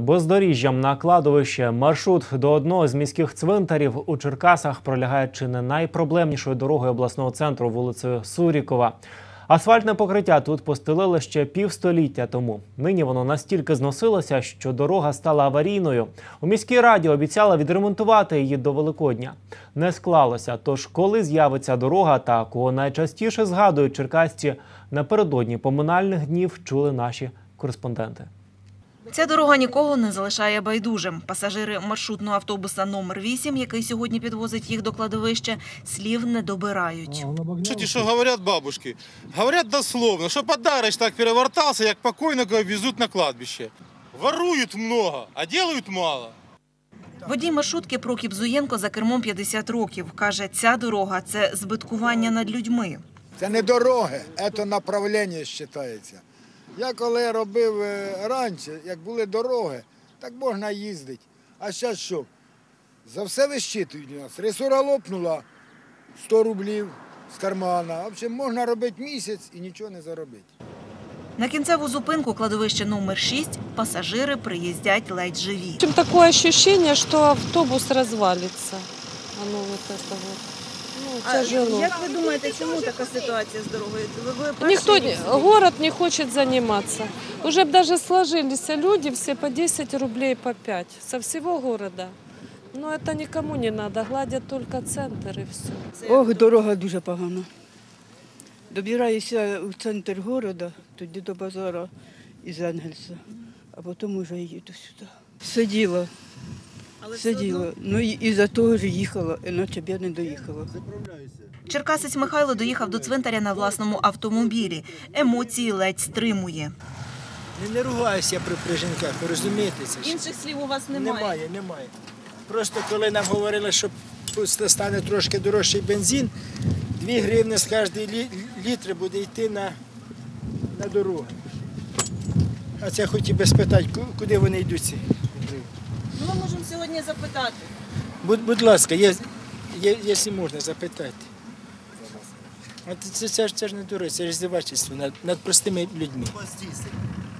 Бездоріжжям на кладовище маршрут до одного з міських цвинтарів у Черкасах пролягає чи не найпроблемнішою дорогою обласного центру вулицею Сурікова. Асфальтне покриття тут постелили ще півстоліття тому. Нині воно настільки зносилося, що дорога стала аварійною. У міській раді обіцяли відремонтувати її до Великодня. Не склалося. Тож, коли з'явиться дорога та кого найчастіше згадують черкасці напередодні поминальних днів, чули наші кореспонденти. Ця дорога нікого не залишає байдужим. Пасажири маршрутного автобуса номер 8, який сьогодні підвозить їх до кладовища, слів не добирають. Слушайте, что говорят бабушки? Говорят дословно, что подарочек так перевертался, як покойника везут на кладбище. Воруют много, а делают мало. Водій маршрутки Прокіп Зуєнко за кермом 50 років. Каже, ця дорога – це збиткування над людьми. Це не дороги, це направлення вважається. Я коли робив е, раніше, як були дороги, так можна їздити. А зараз що? За все вищитують у нас. Ресура лопнула 100 рублів з кармана. В общем, можна робити місяць і нічого не заробити. На кінцеву зупинку кладовища номер 6 пасажири приїздять ледь живі. В общем, такое ощущение, что автобус развалится. Оно вот это вот. Ну, тяжело. Як ви думаєте, чому така ситуація з дорогою? Ви, ви Никто, не- город не хочет заниматься. Уже б даже сложились люди все по 10 рублей, по 5 со всего города. Но это никому не надо, гладят только центр и все. Ох, дорога дуже погана. Добираюся у центр міста, тоді до базара із Енгельса, а потім вже їду сюди. Сиділа, сиділа. Ну і, і за того ж їхала, іначе б я не доїхала. Черкасець Михайло доїхав до цвинтаря на власному автомобілі. Емоції ледь стримує. Не, не ругаюся при, при жінках, ви розумієте це? ж? Інших слів у вас Немає, немає. Просто коли нам говорили, що пусть стане трошки дорожчий бензин, 2 гривні з кожної лі, літри буде йти на, на дорогу. А це хотів би спитати, ку- куди вони йдуть ці гривні? Ну, ми можемо сьогодні запитати. Будь, будь ласка, є, є, якщо можна запитати. От це, це, ж- це ж не дорога, це ж здивательство над, над простими людьми.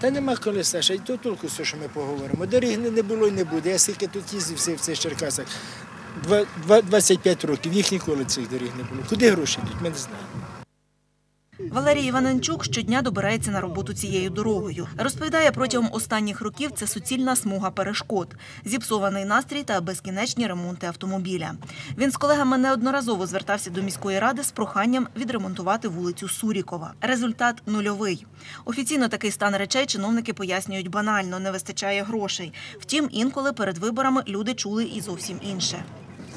Та нема коли, Саша, і то толку все, що ми поговоримо. Доріг не, було і не буде. Я скільки тут їздив в цих Черкасах. Два, два, 25 років, їх ніколи цих доріг не було. Куди гроші йдуть, ми не знаємо. Валерій Іваненчук щодня добирається на роботу цією дорогою. Розповідає, протягом останніх років це суцільна смуга перешкод, зіпсований настрій та безкінечні ремонти автомобіля. Він з колегами неодноразово звертався до міської ради з проханням відремонтувати вулицю Сурікова. Результат нульовий. Офіційно такий стан речей чиновники пояснюють банально, не вистачає грошей. Втім, інколи перед виборами люди чули і зовсім інше.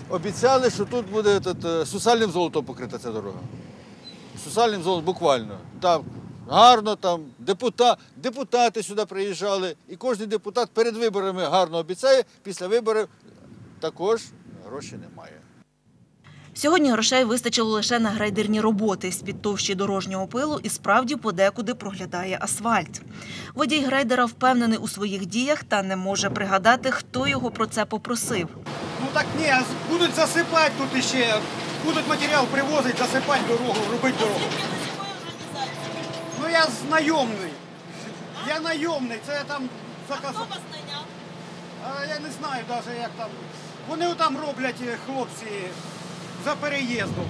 Обіцяли, що тут буде е, сусальним золотом покрита ця дорога. Сусальним золотом буквально. Там гарно, там депута, депутати сюди приїжджали, і кожен депутат перед виборами гарно обіцяє, після виборів також грошей немає. Сьогодні грошей вистачило лише на грейдерні роботи з-під товщі дорожнього пилу і справді подекуди проглядає асфальт. Водій грейдера впевнений у своїх діях та не може пригадати, хто його про це попросив. Ну так ні, будуть засипати тут іще, будуть матеріал привозити, засипати дорогу, робити дорогу. Ну я знайомий. Я найомний, це я там заказав. А я не знаю навіть як там. Вони там роблять е, хлопці за переїздом.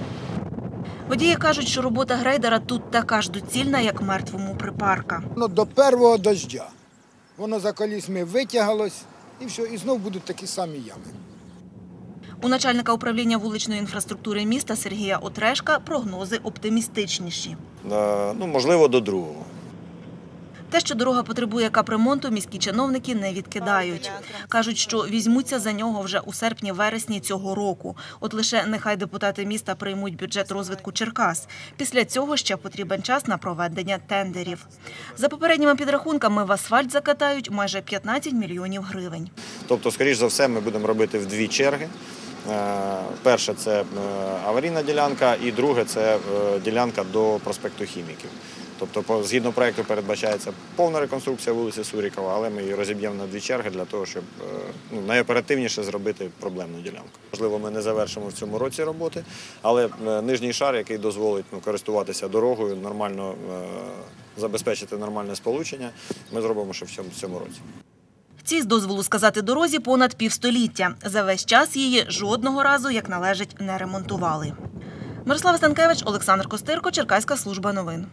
Водії кажуть, що робота грейдера тут така ж доцільна, як мертвому припарка. Ну, до першого дождя. Воно за колісми витягалось і все, і знов будуть такі самі ями. У начальника управління вуличної інфраструктури міста Сергія Отрешка прогнози оптимістичніші. Ну, можливо, до другого. Те, що дорога потребує капремонту, міські чиновники не відкидають. Кажуть, що візьмуться за нього вже у серпні-вересні цього року. От лише нехай депутати міста приймуть бюджет розвитку Черкас. Після цього ще потрібен час на проведення тендерів. За попередніми підрахунками в асфальт закатають майже 15 мільйонів гривень. Тобто, скоріш за все, ми будемо робити в дві черги. Е, Перше це е, аварійна ділянка, і друге це е, ділянка до проспекту Хіміків. Тобто, згідно проекту передбачається повна реконструкція вулиці Сурікова, але ми її розіб'ємо на дві черги для того, щоб е, ну, найоперативніше зробити проблемну ділянку. Можливо, ми не завершимо в цьому році роботи, але е, нижній шар, який дозволить ну, користуватися дорогою, нормально е, забезпечити нормальне сполучення, ми зробимо ще в цьому, в цьому році. Цій з дозволу сказати дорозі понад півстоліття. За весь час її жодного разу, як належить, не ремонтували. Мирослава Станкевич, Олександр Костирко, Черкаська служба новин.